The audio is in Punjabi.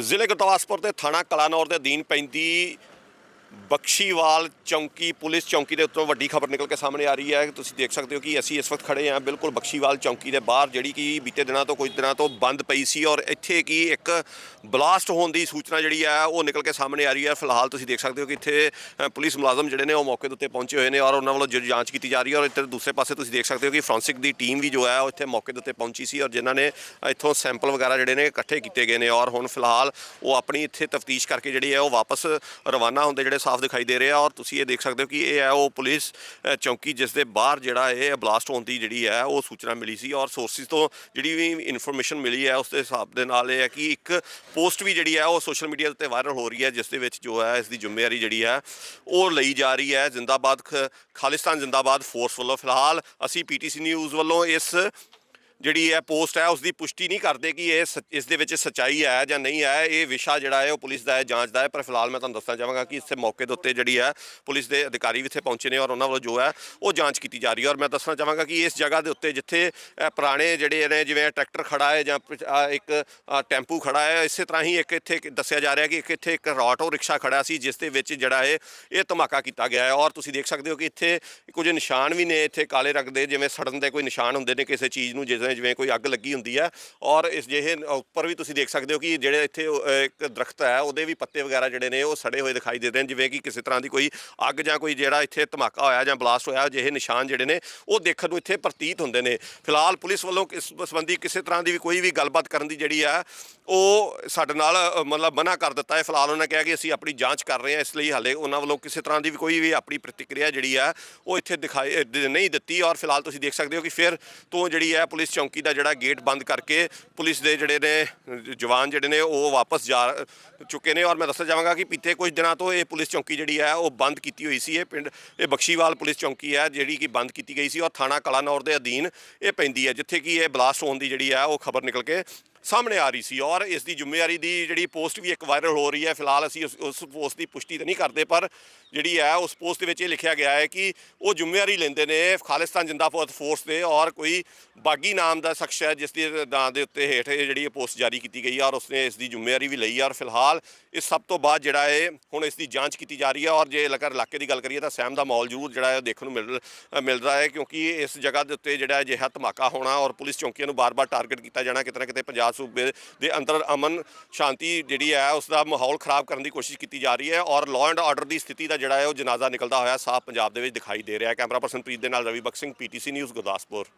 ਜ਼ਿਲ੍ਹੇ ਗੁਰਦਾਸਪੁਰ ਦੇ ਥਾਣਾ ਕਲਾਨੌਰ ਦੇ ਅਧੀਨ ਪੈਂਦੀ ਬਖਸ਼ੀਵਾਲ ਚੌਂਕੀ, ਪੁਲਿਸ ਚੌਂਕੀ ਦੇ ਉੱਤੋਂ ਵੱਡੀ ਖਬਰ ਨਿਕਲ ਕੇ ਸਾਹਮਣੇ ਆ ਰਹੀ ਹੈ। ਤੁਸੀਂ ਦੇਖ ਸਕਦੇ ਹੋ ਕਿ ਅਸੀਂ ਇਸ ਵਕਤ ਖੜੇ ਹਾਂ। ਬਿਲਕੁਲ ਬਖਸ਼ੀਵਾਲ ਚੌਂਕੀ ਦੇ ਬਾਹਰ, ਜਿਹੜੀ ਕਿ ਬੀਤੇ ਦਿਨਾਂ ਤੋਂ, ਕੁਝ ਦਿਨਾਂ ਤੋਂ ਬੰਦ ਪਈ ਸੀ ਔਰ ਇੱਥੇ ਕੀ ਇੱਕ ਬਲਾਸਟ ਹੋਣ ਦੀ ਸੂਚਨਾ ਜਿਹੜੀ ਹੈ, ਉਹ ਨਿਕਲ ਕੇ ਸਾਹਮਣੇ ਆ ਰਹੀ ਹੈ। ਫਿਲਹਾਲ ਤੁਸੀਂ ਦੇਖ ਸਕਦੇ ਹੋ ਕਿ ਇੱਥੇ ਪੁਲਿਸ ਮੁਲਾਜ਼ਮ ਜਿਹੜੇ ਨੇ, ਉਹ ਮੌਕੇ ਦੇ ਉੱਤੇ ਪਹੁੰਚੇ ਹੋਏ ਨੇ ਔਰ ਉਹਨਾਂ ਵੱਲੋਂ ਜਿਹੜੀ ਜਾਂਚ ਕੀਤੀ ਜਾ ਰਹੀ ਹੈ। ਔਰ ਇੱਧਰ ਦੂਸਰੇ ਪਾਸੇ ਤੁਸੀਂ ਦੇਖ ਸਕਦੇ ਹੋ ਕਿ ਫੋਰੈਂਸਿਕ ਦੀ ਟੀਮ ਵੀ ਜੋ ਹੈ, ਉਹ ਇੱਥੇ ਮੌਕੇ ਦੇ ਉੱਤੇ ਪਹੁੰਚੀ ਸੀ ਔਰ ਜਿਨ੍ਹਾਂ ਨੇ ਇੱਥੋਂ ਸੈਂਪਲ ਵਗੈਰਾ ਜਿਹੜੇ ਨੇ, ਇਕੱਠੇ ਕੀਤੇ ਗਏ ਨੇ ਔਰ ਹੁਣ ਫਿਲਹਾਲ ਉਹ ਆਪਣੀ ਇੱਥੇ ਤਫਤੀਸ਼ ਕਰਕੇ ਜਿਹੜੀ ਹੈ, ਉਹ ਵਾਪਸ ਰਵਾਨਾ ਹੁੰਦੇ ਜਿਹੜੇ ਸਾਫ਼ ਦਿਖਾਈ ਦੇ ਰਹੇ ਆ ਔਰ ਤੁਸੀਂ ਇਹ ਦੇਖ ਸਕਦੇ ਹੋ ਕਿ ਇਹ ਹੈ ਉਹ ਪੁਲਿਸ ਚੌਂਕੀ ਜਿਸ ਦੇ ਬਾਹਰ ਜਿਹੜਾ ਇਹ ਬਲਾਸਟ ਹੋਣ ਦੀ ਜਿਹੜੀ ਹੈ ਉਹ ਸੂਚਨਾ ਮਿਲੀ ਸੀ ਔਰ ਸੋਰਸਿਸ ਤੋਂ ਜਿਹੜੀ ਵੀ ਇਨਫੋਰਮੇਸ਼ਨ ਮਿਲੀ ਹੈ ਉਸ ਦੇ ਹਿਸਾਬ ਦੇ ਨਾਲ ਇਹ ਹੈ ਕਿ ਇੱਕ ਪੋਸਟ ਵੀ ਜਿਹੜੀ ਹੈ ਉਹ ਸੋਸ਼ਲ ਮੀਡੀਆ ਉੱਤੇ ਵਾਇਰਲ ਹੋ ਰਹੀ ਹੈ ਜਿਸ ਦੇ ਵਿੱਚ ਜੋ ਹੈ ਇਸ ਦੀ ਜ਼ਿੰਮੇਵਾਰੀ ਜਿਹੜੀ ਹੈ ਉਹ ਲਈ ਜਾ ਰਹੀ ਹੈ। ਜ਼ਿੰਦਾਬਾਦ ਖ- ਖਾਲਿਸਤਾਨ ਜ਼ਿੰਦਾਬਾਦ ਫੋਰਸ ਵੱਲੋਂ ਫਿਲਹਾਲ ਅਸੀਂ ਪੀਟੀਸੀ ਨਿਊਜ਼ ਵੱਲੋਂ ਇਸ ਜਿਹੜੀ ਹੈ ਪੋਸਟ ਹੈ ਉਸ ਦੀ ਪੁਸ਼ਟੀ ਨਹੀਂ ਕਰਦੇ ਕਿ ਇਹ ਸੱਚ- ਇਸ ਦੇ ਵਿੱਚ ਸਚਾਈ ਹੈ ਜਾਂ ਨਹੀਂ ਹੈ। ਇਹ ਵਿਸ਼ਾ ਜਿਹੜਾ ਹੈ, ਉਹ ਪੁਲਿਸ ਦਾ ਹੈ, ਜਾਂਚ ਦਾ ਹੈ। ਪਰ ਫਿਲਹਾਲ ਮੈਂ ਤੁਹਾਨੂੰ ਦੱਸਣਾ ਚਾਹਾਂਗਾ ਕਿ ਇਸੇ ਮੌਕੇ ਦੇ ਉੱਤੇ ਜਿਹੜੀ ਹੈ, ਪੁਲਿਸ ਦੇ ਅਧਿਕਾਰੀ ਵੀ ਇੱਥੇ ਪਹੁੰਚੇ ਨੇ ਔਰ ਉਹਨਾਂ ਵੱਲੋਂ ਜੋ ਹੈ, ਉਹ ਜਾਂਚ ਕੀਤੀ ਜਾ ਰਹੀ ਹੈ। ਔਰ ਮੈਂ ਦੱਸਣਾ ਚਾਹਾਂਗਾ ਕਿ ਇਸ ਜਗ੍ਹਾ ਦੇ ਉੱਤੇ ਜਿੱਥੇ ਪੁਰਾਣੇ ਜਿਹੜੇ ਨੇ, ਜਿਵੇਂ ਟਰੈਕਟਰ ਖੜਾ ਹੈ ਜਾਂ ਇੱਕ ਟੈਂਪੂ ਖੜਾ ਹੈ, ਇਸੇ ਤਰ੍ਹਾਂ ਹੀ ਇੱਕ ਇੱਥੇ ਦੱਸਿਆ ਜਾ ਰਿਹਾ ਕਿ ਇੱਕ ਇੱਥੇ ਇੱਕ ਆਟੋ ਰਿਕਸ਼ਾ ਖੜਾ ਸੀ, ਜਿਸ ਦੇ ਵਿੱਚ ਜਿਹੜਾ ਹੈ ਇਹ ਧਮਾਕਾ ਕੀਤਾ ਗਿਆ ਹੈ। ਔਰ ਤੁਸੀਂ ਦੇਖ ਸਕਦੇ ਹੋ ਕਿ ਇੱਥੇ ਕੁਝ ਨਿਸ਼ਾਨ ਵੀ ਨੇ, ਇੱਥੇ ਕਾਲੇ ਰੰਗ ਦੇ, ਜਿਵੇਂ ਸੜਨ ਦੇ ਕੋਈ ਨਿਸ਼ਾਨ ਹੁੰਦੇ ਨੇ ਕਿਸੇ ਚੀਜ਼ ਨੂੰ, ਜਿਸ ਜਿਵੇਂ ਜਿਵੇਂ ਕੋਈ ਅੱਗ ਲੱਗੀ ਹੁੰਦੀ ਹੈ ਔਰ ਇਸ ਜਿਹੇ ਉੱਪਰ ਵੀ ਤੁਸੀਂ ਦੇਖ ਸਕਦੇ ਹੋ ਕਿ ਜਿਹੜੇ ਇੱਥੇ ਇੱਕ ਦਰਖਤ ਹੈ, ਉਹਦੇ ਵੀ ਪੱਤੇ ਵਗੈਰਾ ਜਿਹੜੇ ਨੇ ਉਹ ਸੜੇ ਹੋਏ ਦਿਖਾਈ ਦੇ ਰਹੇ ਨੇ, ਜਿਵੇਂ ਕਿ ਕਿਸੇ ਤਰ੍ਹਾਂ ਦੀ ਕੋਈ ਅੱਗ ਜਾਂ ਕੋਈ ਜਿਹੜਾ ਇੱਥੇ ਧਮਾਕਾ ਹੋਇਆ ਜਾਂ ਬਲਾਸਟ ਹੋਇਆ, ਜਿਹੇ ਨਿਸ਼ਾਨ ਜਿਹੜੇ ਨੇ, ਉਹ ਦੇਖਣ ਨੂੰ ਇੱਥੇ ਪ੍ਰਤੀਤ ਹੁੰਦੇ ਨੇ। ਫਿਲਹਾਲ ਪੁਲਿਸ ਵੱਲੋਂ ਇਸ ਸੰਬੰਧੀ ਕਿਸੇ ਤਰ੍ਹਾਂ ਦੀ ਵੀ ਕੋਈ ਵੀ ਗੱਲਬਾਤ ਕਰਨ ਦੀ ਜਿਹੜੀ ਹੈ ਉਹ ਸਾਡੇ ਨਾਲ ਮਤਲਬ ਮਨਾ ਕਰ ਦਿੱਤਾ ਹੈ। ਫਿਲਹਾਲ ਉਹਨਾਂ ਕਿਹਾ ਕਿ ਅਸੀਂ ਆਪਣੀ ਜਾਂਚ ਕਰ ਰਹੇ ਹਾਂ, ਇਸ ਲਈ ਹਾਲੇ ਉਹਨਾਂ ਵੱਲੋਂ ਕਿਸੇ ਤਰ੍ਹਾਂ ਦੀ ਵੀ ਕੋਈ ਵੀ ਆਪਣੀ ਪ੍ਰਤੀਕਿਰਿਆ ਜਿਹੜੀ ਹੈ ਉਹ ਇੱਥੇ ਦਿਖਾਈ ਨਹੀਂ ਦਿੱਤੀ ਔਰ ਫਿਲਹਾਲ ਤੁਸੀਂ ਦੇਖ ਸਕਦੇ ਹੋ ਕਿ ਫਿਰ ਤੋਂ ਜਿਹੜੀ ਹੈ ਪੁਲਿਸ ਚੌਂਕੀ ਦਾ ਜਿਹੜਾ ਗੇਟ ਬੰਦ ਕਰਕੇ ਪੁਲਿਸ ਦੇ ਜਿਹੜੇ ਨੇ, ਜਵਾਨ ਜਿਹੜੇ ਨੇ, ਉਹ ਵਾਪਸ ਜਾ ਚੁੱਕੇ ਨੇ। ਔਰ ਮੈਂ ਦੱਸਣਾ ਚਾਹਾਂਗਾ ਕਿ ਪਿੱਛੇ ਕੁਝ ਦਿਨਾਂ ਤੋਂ ਇਹ ਪੁਲਿਸ ਚੌਂਕੀ ਜਿਹੜੀ ਹੈ, ਉਹ ਬੰਦ ਕੀਤੀ ਹੋਈ ਸੀ। ਇਹ ਪਿੰਡ, ਇਹ ਬਖਸ਼ੀਵਾਲ ਪੁਲਿਸ ਚੌਂਕੀ ਹੈ, ਜਿਹੜੀ ਕਿ ਬੰਦ ਕੀਤੀ ਗਈ ਸੀ। ਔਰ ਥਾਣਾ ਕਲਾਨੌਰ ਦੇ ਅਧੀਨ ਇਹ ਪੈਂਦੀ ਹੈ, ਜਿੱਥੇ ਕਿ ਇਹ ਬਲਾਸਟ ਹੋਣ ਦੀ ਜਿਹੜੀ ਹੈ, ਉਹ ਖਬਰ ਨਿਕਲ ਕੇ ਸਾਹਮਣੇ ਆ ਰਹੀ ਸੀ ਔਰ ਇਸ ਦੀ ਜ਼ਿੰਮੇਵਾਰੀ ਦੀ ਜਿਹੜੀ ਪੋਸਟ ਵੀ ਇੱਕ ਵਾਇਰਲ ਹੋ ਰਹੀ ਹੈ ਫਿਲਹਾਲ ਅਸੀਂ ਉਸ- ਪੋਸਟ ਦੀ ਪੁਸ਼ਟੀ ਤਾਂ ਨਹੀਂ ਕਰਦੇ ਪਰ ਜਿਹੜੀ ਹੈ ਉਸ ਪੋਸਟ ਦੇ ਵਿੱਚ ਇਹ ਲਿਖਿਆ ਗਿਆ ਹੈ ਕਿ ਉਹ ਜ਼ਿੰਮੇਵਾਰੀ ਲੈਂਦੇ ਨੇ ਖਾਲਿਸਤਾਨ ਜਿੰਦਾਬਾਦ ਫੋਰਸ ਦੇ ਔਰ ਕੋਈ ਬਾਗੀ ਨਾਮ ਦਾ ਸ਼ਖਸ ਹੈ ਜਿਸ ਦੇ ਨਾਂ ਦੇ ਉੱਤੇ ਹੇਠ ਇਹ ਜਿਹੜੀ ਇਹ ਪੋਸਟ ਜਾਰੀ ਕੀਤੀ ਗਈ ਹੈ ਔਰ ਉਸਨੇ ਇਸ ਦੀ ਜ਼ਿੰਮੇਵਾਰੀ ਵੀ ਲਈ ਹੈ ਔਰ ਫਿਲਹਾਲ ਇਸ ਸਭ ਤੋਂ ਬਾਅਦ ਜਿਹੜਾ ਹੈ ਹੁਣ ਇਸ ਦੀ ਜਾਂਚ ਕੀਤੀ ਜਾ ਰਹੀ ਹੈ ਔਰ ਜੇ ਲਗਰ ਇਲਾਕੇ ਦੀ ਗੱਲ ਕਰੀਏ ਤਾਂ ਸਹਿਮ ਦਾ ਮਾਹੌਲ ਜ਼ਰੂਰ ਜਿਹੜਾ ਹੈ ਉਹ ਦੇਖਣ ਨੂੰ ਮਿਲ ਅ, ਮਿਲ ਰਿਹਾ ਹੈ ਕਿਉਂਕਿ ਇਸ ਜਗ੍ਹਾ ਦੇ ਉੱਤੇ ਜਿਹੜਾ ਅਜਿਹਾ ਧਮਾਕਾ ਹੋਣਾ ਔਰ ਪੁਲਿਸ ਚੌਂਕੀਆਂ ਨੂੰ ਬਾਰ-ਬਾਰ ਟਾਰਗੇਟ ਕੀਤਾ ਜਾਣਾ ਕਿਤੇ ਨਾ ਕਿਤੇ ਪੰਜਾਬ ਪੰਜਾਬ ਸੂਬੇ ਦੇ ਅੰਦਰ ਅਮਨ ਸ਼ਾਂਤੀ ਜਿਹੜੀ ਹੈ ਉਸ ਦਾ ਮਾਹੌਲ ਖਰਾਬ ਕਰਨ ਦੀ ਕੋਸ਼ਿਸ਼ ਕੀਤੀ ਜਾ ਰਹੀ ਹੈ ਔਰ ਲਾਅ ਐਂਡ ਆਰਡਰ ਦੀ ਸਥਿਤੀ ਦਾ ਜਿਹੜਾ ਹੈ ਉਹ ਜਨਾਜ਼ਾ ਨਿਕਲਦਾ ਹੋਇਆ ਸਾਫ਼ ਪੰਜਾਬ ਦੇ ਵਿੱਚ ਦਿਖਾਈ ਦੇ ਰਿਹਾ ਹੈ। ਕੈਮਰਾ ਪਰਸਨ ਪ੍ਰੀਤ ਦੇ ਨਾਲ ਰਵੀ ਬਖਸ਼ ਸਿੰਘ, ਪੀਟੀਸੀ ਨਿਊਜ਼ ਗੁਰਦਾਸਪੁਰ।